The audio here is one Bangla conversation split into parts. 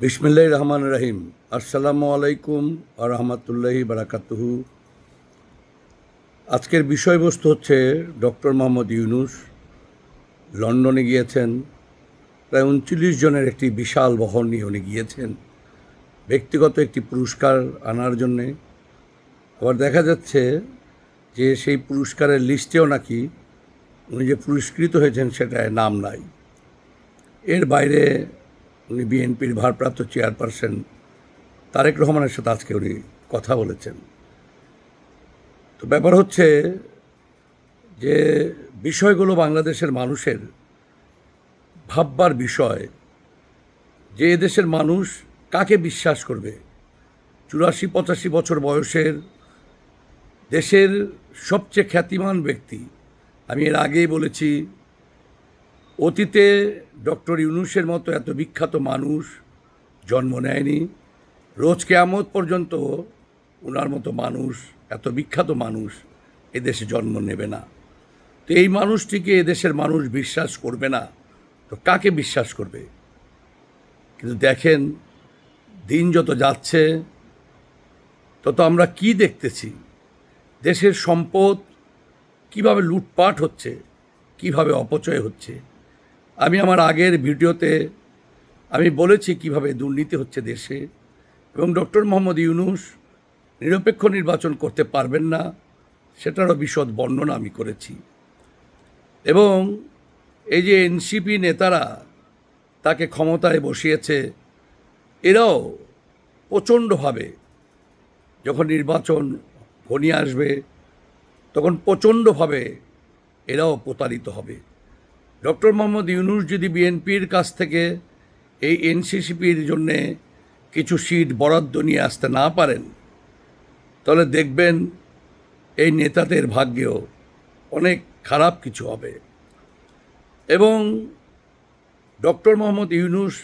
বিসমিল্লাহ রহমান রহিম আসসালামু আলাইকুম আ রহমতুল্লাহি বারাকাতুহু। আজকের বিষয়বস্তু হচ্ছে ডক্টর মোহাম্মদ ইউনুস লন্ডনে গিয়েছেন। প্রায় উনচল্লিশ জনের একটি বিশাল বহর নিয়ে উনি গিয়েছেন। ব্যক্তিগত একটি পুরস্কার আনার জন্যে। আবার দেখা যাচ্ছে যে সেই পুরস্কারের লিস্টেও নাকি উনি যে পুরস্কৃত হয়েছেন সেটায় নাম নাই। এর বাইরে উনি বিএনপির ভারপ্রাপ্ত চেয়ারপারসন তারেক রহমানের সাথে আজকে উনি কথা বলেছেন। তো ব্যাপার হচ্ছে যে বিষয়গুলো বাংলাদেশের মানুষের ভাববার বিষয়, যে এদেশের মানুষ কাকে বিশ্বাস করবে? চুরাশি, পঁচাশি বছর বয়সের দেশের সবচেয়ে খ্যাতিমান ব্যক্তি, আমি এর আগেই বলেছি অতীতে ডক্টর ইউনুসের মতো এত বিখ্যাত মানুষ জন্ম নেয়নি। রোজ কেয়ামত পর্যন্ত ওনার মতো মানুষ, এত বিখ্যাত মানুষ এদেশে জন্ম নেবে না। তো এই মানুষটিকে এদেশের মানুষ বিশ্বাস করবে না। তো কাকে বিশ্বাস করবে? কিন্তু দেখেন, দিন যত যাচ্ছে, তত আমরা কি দেখতেছি? দেশের সম্পদ কীভাবে লুটপাট হচ্ছে, কীভাবে অপচয় হচ্ছে? আমি আমার আগের ভিডিওতে আমি বলেছি কীভাবে দুর্নীতি হচ্ছে দেশে এবং ডক্টর মোহাম্মদ ইউনুস নিরপেক্ষ নির্বাচন করতে পারবেন না, সেটারও বিশদ বর্ণনা আমি করেছি। এবং এই যে এনসিপি নেতারা তাকে ক্ষমতায় বসিয়েছে, এরাও প্রচণ্ডভাবে যখন নির্বাচন ঘনিয়ে আসবে, তখন প্রচণ্ডভাবে এরাও প্রতারিত হবে। ডক্টর মোহাম্মদ ইউনুস যদি বিএনপির কাছ থেকে এই এনসিসিপির জন্যে কিছু সিট বরাদ্দ নিয়ে আসতে না পারেন, তাহলে দেখবেন এই নেতাদের ভাগ্যেও অনেক খারাপ কিছু হবে। এবং ডক্টর মোহাম্মদ ইউনুস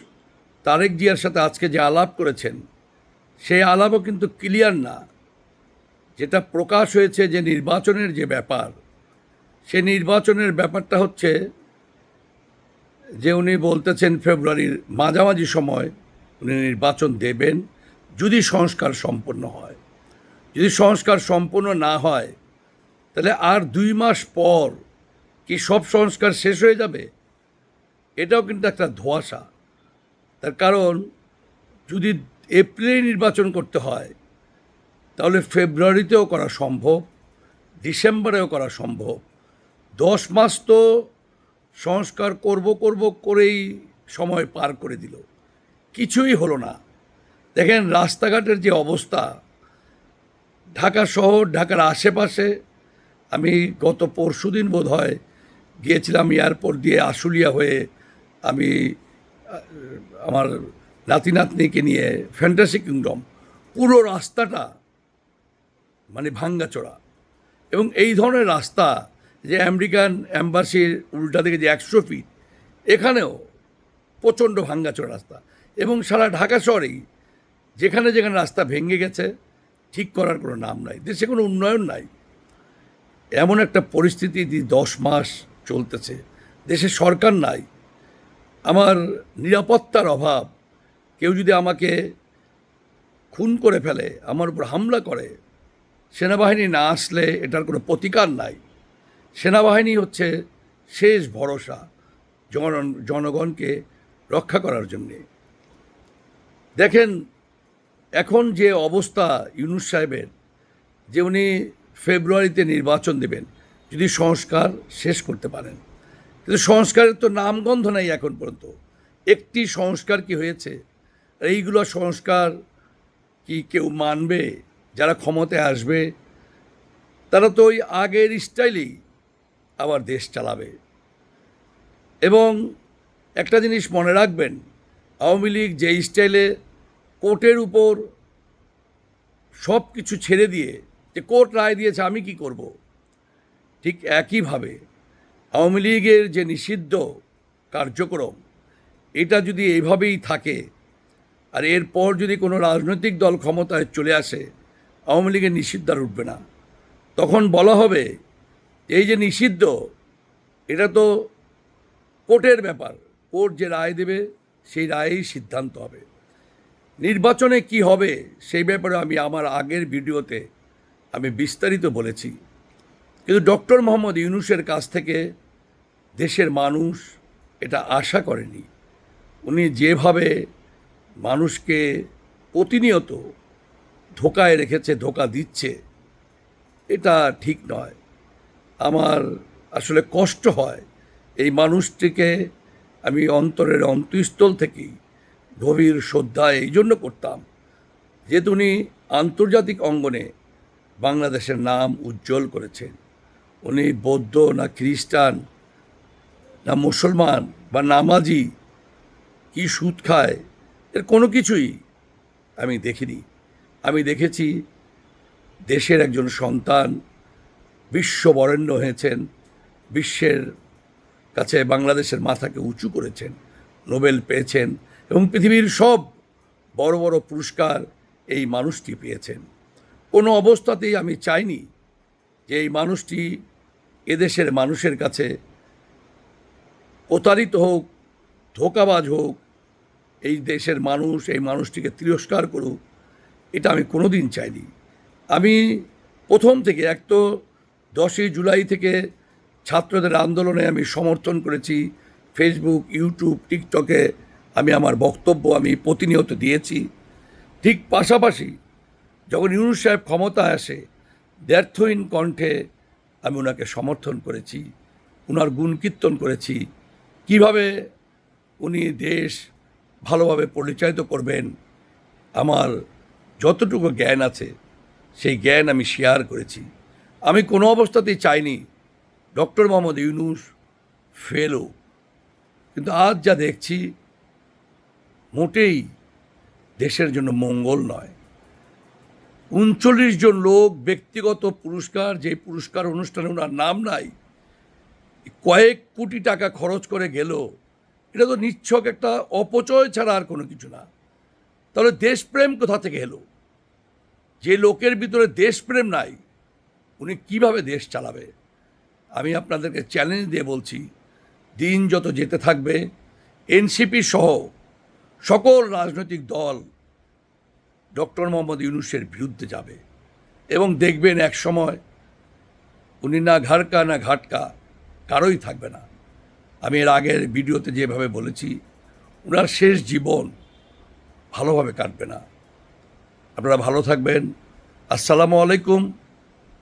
তারেক জিয়ার সাথে আজকে যে আলাপ করেছেন, সেই আলাপও কিন্তু ক্লিয়ার না। যেটা প্রকাশ হয়েছে যে নির্বাচনের যে ব্যাপার সে নির্বাচনের ব্যাপারটা হচ্ছে যে উনি বলতেছেন ফেব্রুয়ারির মাঝামাঝি সময় উনি নির্বাচন দেবেন যদি সংস্কার সম্পন্ন হয়। যদি সংস্কার সম্পন্ন না হয়, তাহলে আর দুই মাস পর কি সব সংস্কার শেষ হয়ে যাবে? এটাও কিন্তু একটা ধোঁয়াশা। তার কারণ, যদি এপ্রিলে নির্বাচন করতে হয়, তাহলে ফেব্রুয়ারিতেও করা সম্ভব, ডিসেম্বরেও করা সম্ভব। দশ মাস তো সংস্কার করব করব করেই সময় পার করে দিল। কিছুই হলো না। দেখেন রাস্তাঘাটের যে অবস্থা, ঢাকা শহর, ঢাকার আশেপাশে, আমি গত পরশু দিন বোধ হয় গিয়েছিলাম এয়ারপোর্ট দিয়ে আশুলিয়া হয়ে আমি আমার নাতি নাতনিকে নিয়ে ফ্যান্টাসি কিংডম। পুরো রাস্তাটা মানে ভাঙ্গাচোরা। এবং এই ধরনের রাস্তা যে আমেরিকান অ্যাম্বাসির উল্টা দিকে যে একশো ফিট এখানেও প্রচণ্ড ভাঙ্গাচোরা রাস্তা। এবং সারা ঢাকা শহরেই যেখানে যেখানে রাস্তা ভেঙে গেছে, ঠিক করার কোনো নাম নাই। দেশে কোনো উন্নয়ন নাই। এমন একটা পরিস্থিতি দশ মাস চলতেছে। দেশে সরকার নাই। আমার নিরাপত্তার অভাব। কেউ যদি আমাকে খুন করে ফেলে, আমার উপর হামলা করে, সেনাবাহিনী না আসলে এটার কোনো প্রতিকার নাই। সেনাবাহিনী হচ্ছে শেষ ভরসা জন, জনগণকে রক্ষা করার জন্যে। দেখেন, এখন যে অবস্থা ইউনুস সাহেবের, যে উনি ফেব্রুয়ারিতে নির্বাচন দেবেন, যদি সংস্কার শেষ করতে পারেন। কিন্তু সংস্কারের তো নামগন্ধ নাই এখন পর্যন্ত। একটি সংস্কার কি হয়েছে? এইগুলো সংস্কার কি কেউ মানবে? যারা ক্ষমতায় আসবে, তারা তো ওই আগের স্টাইলেই আবার দেশ চালাবে। এবং একটা জিনিস মনে রাখবেন, আওয়ামী লীগ যে স্টাইলে কোর্টের উপর সব কিছু ছেড়ে দিয়ে যে কোর্ট রায় দিয়েছে, আমি কি করব? ঠিক একইভাবে আওয়ামী লীগের যে নিষিদ্ধ কার্যক্রম, এটা যদি এইভাবেই থাকে, আর এরপর যদি কোনো রাজনৈতিক দল ক্ষমতায় চলে আসে, আওয়ামী লীগের নিষিদ্ধ আর উঠবে না। তখন বলা হবে এই যে নিষিদ্ধ, এটা তো কোর্টের ব্যাপার। কোর্ট যে রায় দেবে, সেই রায়েই সিদ্ধান্ত হবে। নির্বাচনে কি হবে, সেই ব্যাপারে আমি আমার আগের ভিডিওতে আমি বিস্তারিত বলেছি। কিন্তু ডক্টর মোহাম্মদ ইউনুসের কাছ থেকে দেশের মানুষ এটা আশা করেনি। উনি যেভাবে মানুষকে প্রতিনিয়ত ধোকায় রেখেছে, ধোকা দিচ্ছে, এটা ঠিক নয়। আমার আসলে কষ্ট হয় এই মানুষটিকে আমি অন্তরের অন্তঃস্থল থেকেই গভীর শ্রদ্ধা এই জন্য করতাম, যেহেতু উনি আন্তর্জাতিক অঙ্গনে বাংলাদেশের নাম উজ্জ্বল করেছেন। উনি বৌদ্ধ না খ্রিস্টান না মুসলমান বা নামাজি, কি সুদ খায়, এর কোনো কিছুই আমি দেখিনি। আমি দেখেছি দেশের একজন সন্তান বিশ্ববরেণ্য হয়েছেন, বিশ্বের কাছে বাংলাদেশের মাথাকে উঁচু করেছেন, নোবেল পেয়েছেন এবং পৃথিবীর সব বড় বড় পুরস্কার এই মানুষটি পেয়েছেন। কোনো অবস্থাতেই আমি চাইনি যে এই মানুষটি এদেশের মানুষের কাছে প্রতারিত হোক, ধোকাবাজ হোক, এই দেশের মানুষ, এই মানুষটিকে তিরস্কার করুক, এটা আমি কোনো দিন চাইনি। আমি প্রথম থেকে এক তো দশই জুলাই থেকে ছাত্রদের আন্দোলনে আমি সমর্থন করেছি। ফেসবুক ইউটিউব টিকটকে আমি আমার বক্তব্য আমি প্রতিনিয়ত দিয়েছি। ঠিক পাশাপাশি যখন ইউনুস সাহেব ক্ষমতায় আসে, ব্যর্থহীন কণ্ঠে আমি ওনাকে সমর্থন করেছি, ওনার গুণকীর্তন করেছি। কীভাবে উনি দেশ ভালোভাবে পরিচালিত করবেন, আমার যতটুকু জ্ঞান আছে, সেই জ্ঞান আমি শেয়ার করেছি। আমি কোনো অবস্থাতেই চাইনি। ডক্টর মোহাম্মদ ইউনুস ফেলও কিন্তু আজ যা দেখছি, মোটেই দেশের জন্য মঙ্গল নয়। উনচল্লিশ জন লোক ব্যক্তিগত পুরস্কার, যে পুরস্কার অনুষ্ঠানে ওনার নাম নাই, কয়েক কোটি টাকা খরচ করে গেল। এটা তো নিচ্ছক একটা অপচয় ছাড়া আর কোনো কিছু না। তাহলে দেশপ্রেম কোথা থেকে এলো? যে লোকের ভিতরে দেশপ্রেম নাই উনি কীভাবে দেশ চালাবে? আমি আপনাদেরকে চ্যালেঞ্জ দিয়ে বলছি, দিন যত যেতে থাকবে এনসিপি সহ সকল রাজনৈতিক দল ডক্টর মোহাম্মদ ইউনুসের বিরুদ্ধে যাবে। এবং দেখবেন এক সময় উনি না ঘাড়কা, না ঘাটকা, কারোই থাকবে না। আমি এর আগের ভিডিওতে যেভাবে বলেছি ওনার শেষ জীবন ভালোভাবে কাটবে না। আপনারা ভালো থাকবেন। আসসালামু আলাইকুম।